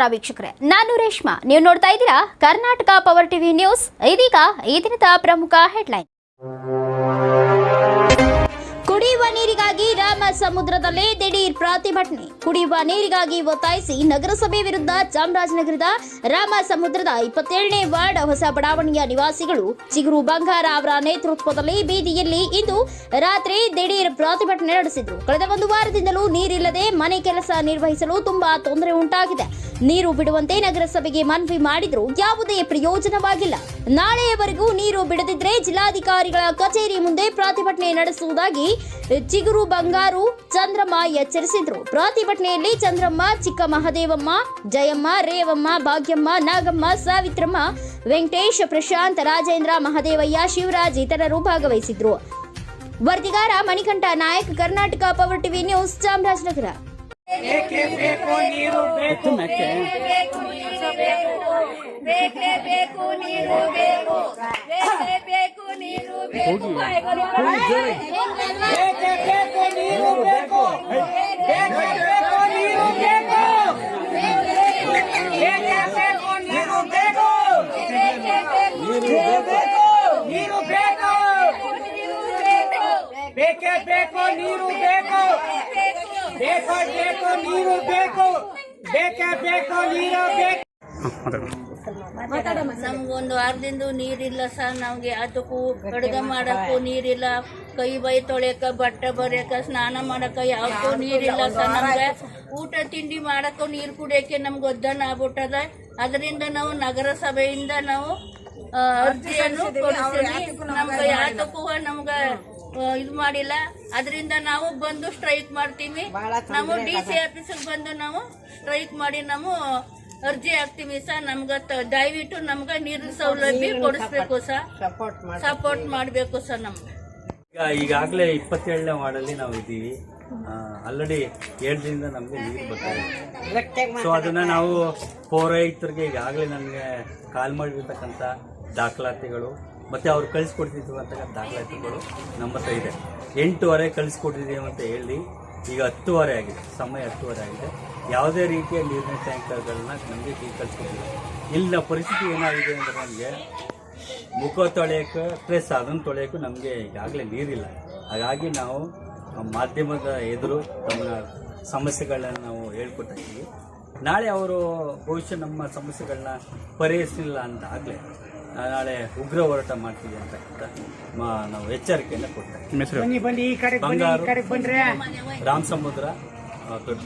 ನಮಸ್ಕಾರ ವೀಕ್ಷಕರೇ, ನಾನು ರೇಷ್ಮಾ. ನೀವು ನೋಡ್ತಾ ಇದ್ದೀರಾ ಕರ್ನಾಟಕ ಪವರ್ ಟಿವಿ ನ್ಯೂಸ್ ಇದೀಗ ಈ ದಿನದ ಪ್ರಮುಖ ಹೆಡ್ಲೈನ್ ಕುಡಿಯುವ ನೀರಿಗಾಗಿ ರಾಮ ಸಮುದ್ರದಲ್ಲಿ ದಿಢೀರ್ ಪ್ರತಿಭಟನೆ. ಕುಡಿಯುವ ನೀರಿಗಾಗಿ ಒತ್ತಾಯಿಸಿ ನಗರಸಭೆ ವಿರುದ್ಧ ಚಾಮರಾಜನಗರದ ರಾಮ ಸಮುದ್ರದ ಇಪ್ಪತ್ತೇಳನೇ ವಾರ್ಡ್ ಹೊಸ ಬಡಾವಣೆಯ ನಿವಾಸಿಗಳು ಚಿಗುರು ಬಂಗಾರ ಅವರ ನೇತೃತ್ವದಲ್ಲಿ ಬೀದಿಯಲ್ಲಿ ಇಂದು ರಾತ್ರಿ ದಿಢೀರ್ ಪ್ರತಿಭಟನೆ ನಡೆಸಿದ್ರು ಕಳೆದ ಒಂದು ವಾರದಿಂದಲೂ ನೀರಿಲ್ಲದೆ ಮನೆ ಕೆಲಸ ನಿರ್ವಹಿಸಲು ತುಂಬಾ ತೊಂದರೆ ಉಂಟಾಗಿದೆ. ನೀರು ಬಿಡುವಂತೆ ನಗರಸಭೆಗೆ ಮನವಿ ಮಾಡಿದ್ರು ಯಾವುದೇ ಪ್ರಯೋಜನವಾಗಿಲ್ಲ. ನಾಳೆಯವರೆಗೂ ನೀರು ಬಿಡದಿದ್ರೆ ಜಿಲ್ಲಾಧಿಕಾರಿಗಳ ಕಚೇರಿ ಮುಂದೆ ಪ್ರತಿಭಟನೆ ನಡೆಸುವುದಾಗಿ ಚಿಗುರು ಬಂಗಾರು ಚಂದ್ರಮ್ಮ ಎಚ್ಚರಿಸಿದ್ರು. ಪ್ರತಿಭಟನೆಯಲ್ಲಿ ಚಂದ್ರಮ್ಮ ಚಿಕ್ಕ ಮಹದೇವಮ್ಮ ಜಯಮ್ಮ, ರೇವಮ್ಮ, ಭಾಗ್ಯಮ್ಮ, ನಾಗಮ್ಮ, ಸಾವಿತ್ರಮ್ಮ, ವೆಂಕಟೇಶ್, ಪ್ರಶಾಂತ್, ರಾಜೇಂದ್ರ, ಮಹದೇವಯ್ಯ, ಶಿವರಾಜ್ ಇತರರು ಭಾಗವಹಿಸಿದ್ರು. ವರದಿಗಾರ Manikantha Nayak, Karnataka power TV news Chamarajanagar. ಬೇಕೇ ಬೇಕು? ನೀರು ಬೇಕು. ಬೇಕೇ ಬೇಕು ನೀರು ಬೇಕು. ಬೇಕೇ ಬೇಕು ನೀರು ಬೇಕು. ಬೇಕೇ. ಬೇಕು ನೀರು ಬೇಕು. ಬೇಕೇ ಬೇಕು ನೀರು ಬೇಕು. ಬೇಕೇ ಬೇಕು ನೀರು ಬೇಕು. ನೀರು ಬೇಕು ನೀರು ಬೇಕು. ಬೇಕೇ ಬೇಕು ನೀರು ಬೇಕು. ಬೇಕೇ ಬೇಕು ನೀರು ಬೇಕು ಬೇಕೇ ಬೇಕು ನೀರು ಬೇಕು ನಮ್ಗೊಂದು ವಾರದಿಂದ ನೀರಿಲ್ಲ ಸರ್. ನಮ್ಗೆ ಅದಕ್ಕೂ ಅಡುಗೆ ಮಾಡಕ್ಕೂ ನೀರಿಲ್ಲ. ಕೈ ಬೈ ತೊಳೆಯಕ ಬಟ್ಟೆ ಬರೆಯಕ ಸ್ನಾನ ಮಾಡಕ ಯಾವ್ದಕ್ಕೂ ನೀರಿಲ್ಲ ಸರ್. ನಮ್ಗೆ ಊಟ ತಿಂಡಿ ಮಾಡಕ್ಕೂ ನೀರು ಕುಡಿಯಕ್ಕೆ ನಮ್ಗೆ ಒದ್ದನ ಆಗ್ಬಿಟ್ಟದ. ಅದರಿಂದ ನಾವು ನಗರಸಭೆಯಿಂದ ನಾವು ಅರ್ಜಿಯನ್ನು ಕೊಡ್ತೀವಿ ನಮ್ಗೆ ಯಾತಕ್ಕೂ ನಮ್ಗೆ ಇದು ಮಾಡಿಲ್ಲ. ಅದರಿಂದ ನಾವು ಬಂದು ಸ್ಟ್ರೈಕ್ ಮಾಡ್ತೀವಿ. ನಾವು ಡಿ ಸಿ ಆಫೀಸಿಗೆ ಬಂದು ನಾವು ಸ್ಟ್ರೈಕ್ ಮಾಡಿ ನಾವು ಅರ್ಜಿ ಹಾಕ್ತೀವಿ ಸರ್ ನಮ್ಗ ತ- ದಯವಿಟ್ಟು ನಮ್ಗ ನೀರಿನ ಸೌಲಭ್ಯ ಕೊಡಿಸ್ಬೇಕು ಸರ್ ಸಪೋರ್ಟ್ ಮಾಡಬೇಕು. ಸರ್ ನಮ್ಗೆ. ಈಗ ಈಗಾಗಲೇ ಇಪ್ಪತ್ತೇಳನೇ ವಾರ್ಡಲ್ಲಿ ನಾವು ಇದ್ದೀವಿ. ಆಲ್ರೆಡಿ ಏಳು ದಿನದಿಂದ ನಮಗೆ ನೀರು ಬರ್ತಾ ಇದೆ. ಸೊ ಅದನ್ನ ನಾವು ಪೌರಾಯುಕ್ತರಿಗೆ ಈಗಾಗಲೇ ನನಗೆ ಕಾಲ್ ಮಾಡಿರ್ತಕ್ಕಂಥ ದಾಖಲಾತಿಗಳು ಮತ್ತೆ ಅವ್ರು ಕಳಿಸ್ಕೊಡ್ತಿರ್ತಕ್ಕಂಥ ದಾಖಲಾತಿಗಳು ನಮ್ಮ ಹತ್ರ ಇದೆ. ಎಂಟುವರೆ ಕಳಿಸ್ಕೊಟ್ಟಿದ್ದೀವಿ ಅಂತ ಹೇಳಿ ಈಗ ಹತ್ತುವರೆ ಆಗಿದೆ. ಸಮಯ ಹತ್ತುವರೆ ಆಗಿದೆ. ಯಾವುದೇ ರೀತಿಯ ನೀರಿನ ಟ್ಯಾಂಕರ್ಗಳನ್ನ ನಮಗೆ ಈಗ ಕಳಿಸ್ಕೊಟ್ಟಿಲ್ಲ. ಇಲ್ಲಿನ ಪರಿಸ್ಥಿತಿ ಏನಾಗಿದೆ ಅಂದರೆ ನಮಗೆ ಮುಖ ತೊಳೆಯೋಕೆ ಪ್ಲಸ್ ಅದನ್ನು ತೊಳೆಯೋಕ್ಕೂ ನಮಗೆ ಈಗಾಗಲೇ ನೀರಿಲ್ಲ. ಹಾಗಾಗಿ ನಾವು ಮಾಧ್ಯಮದ ಎದುರು ತಮ್ಮ ಸಮಸ್ಯೆಗಳನ್ನ ನಾವು ಹೇಳ್ಕೊಟ್ಟಿದ್ದೀವಿ ನಾಳೆ ಅವರು ಬಹುಶಃ ನಮ್ಮ ಸಮಸ್ಯೆಗಳನ್ನ ಪರಿಹರಿಸಲಿಲ್ಲ ಅಂತ ಆಗಲೇ ನಾಳೆ ಉಗ್ರ ಹೋರಾಟ ಮಾಡ್ತೀವಿ ಅಂತ ಮ- ನಾವು ಎಚ್ಚರಿಕೆಯನ್ನು ಕೊಡ್ತೇವೆ ಇದ್ದೀವಿ. ಬನ್ನಿ ಬನ್ನಿ ಈ ಕಡೆ ಬನ್ನಿ ಈ ಬಂಗಾರು ರಾಮ್ ಸಮುದ್ರ ದೊಡ್ಡ